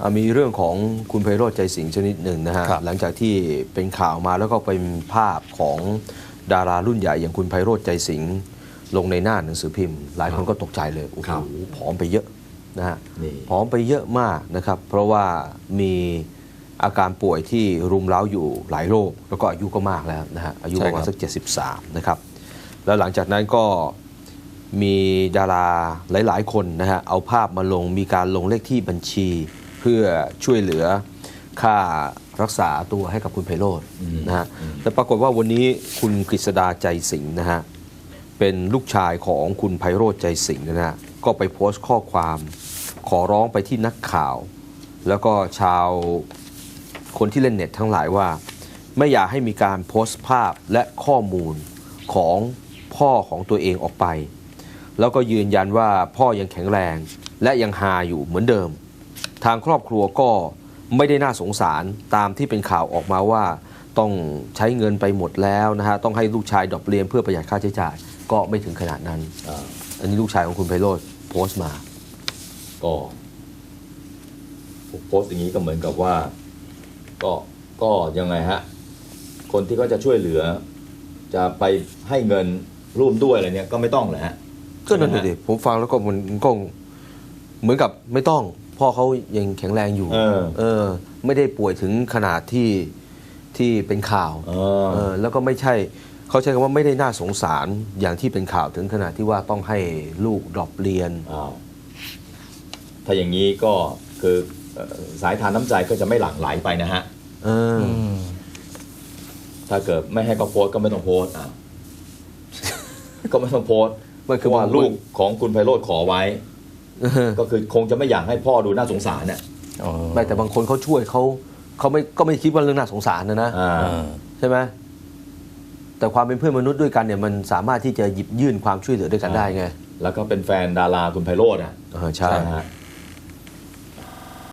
อะมีเรื่องของคุณไพโรจน์ใจสิงห์ชนิดหนึ่งนะฮะครับ หลังจากที่เป็นข่าวมาแล้วก็เป็นภาพของดารารุ่นใหญ่อย่างคุณไพโรจน์ใจสิงห์ลงในหน้าหนังสือพิมพ์ หลายคนก็ตกใจเลยโอ้ครัโหบผอมไปเยอะนะฮะนี่ ผอมไปเยอะมากนะครับ เพราะว่ามีอาการป่วยที่รุมเร้าอยู่หลายโรคแล้วก็อายุก็มากแล้วนะฮะอายุใช่ประมาณครับสัก 73 นะครับ แล้วหลังจากนั้นก็ มีดาราหลาย ๆ คนนะฮะเอาภาพมาลงมีการลงเลขที่บัญชีเพื่อช่วยเหลือค่ารักษาตัวให้กับคุณไพโรธนะฮะแต่ปรากฏว่าวันนี้คุณกฤษดาใจสิงห์นะฮะเป็นลูกชายของคุณไพโรธใจสิงห์นะฮะก็ไปโพสต์ข้อความขอร้องไปที่นักข่าว แล้วก็ชาวคนที่เล่นเน็ตทั้งหลายว่า ไม่อยากให้มีการโพสต์ภาพและข้อมูลของพ่อของตัวเองออกไป แล้วก็ยืนยันว่าพ่อยังแข็งแรงและยังฮาอยู่เหมือนเดิม ทางครอบครัวก็ไม่ได้น่าสงสารตามที่เป็นข่าวออกมาว่า ต้องใช้เงินไปหมดแล้วนะฮะต้องให้ลูกชายดรอปเรียนเพื่อประหยัดค่าใช้จ่าย ก็ไม่ถึงขนาดนั้นอ่าอันนี้ลูกชายของคุณไพโรธโพสต์มา ก็โพสต์อย่างนี้ก็เหมือนกับว่า ก็ก็ยังไงฮะ คนที่เขาจะช่วยเหลือ จะไปให้เงินร่วมด้วยอะไรเนี่ยก็ไม่ต้องเลยฮะก็นั่นเลยดิผมฟังแล้วก็มันก็ เหมือนกับไม่ต้องพ่อเขายังแข็งแรงอยู่ เออ เออ ไม่ได้ป่วยถึงขนาดที่ที่เป็นข่าวเออ เออแล้วก็ไม่ใช่เขาใช้คำว่าไม่ได้น่าสงสารอย่างที่เป็นข่าวถึงขนาดที่ว่าต้องให้ลูกดรอปเรียน อ้าวถ้าอย่างนี้ก็คือเอ่อสายทานน้ำใจก็จะไม่หลั่งไหลไปนะฮะ เอออืมถ้าเกิดไม่ให้เขาโพสต์ก็ไม่ต้องโพสต์อะ ก็ไม่ต้องโพสต์มันเพคือราะว่าว่าลูกของคุณไพโรธขอไว้เออ ก็คือคงจะไม่อยากให้พ่อดูน่าสงสารเนี่ยอ๋อไม่แต่บางคนเขาช่วยเขาเขาไม่ก็ไม่คิดว่าเรื่องน่าสงสารนะนะอ่าอ่าใช่ไหมแต่ความเป็นเพื่อนมนุษย์ด้วยกันเนี่ยมันสามารถที่จะหยิบยื่นความช่วยเหลือด้วยกันได้ไง แล้วก็เป็นแฟนดาราคุณไพโรธอะเออใช่ไหมฮะ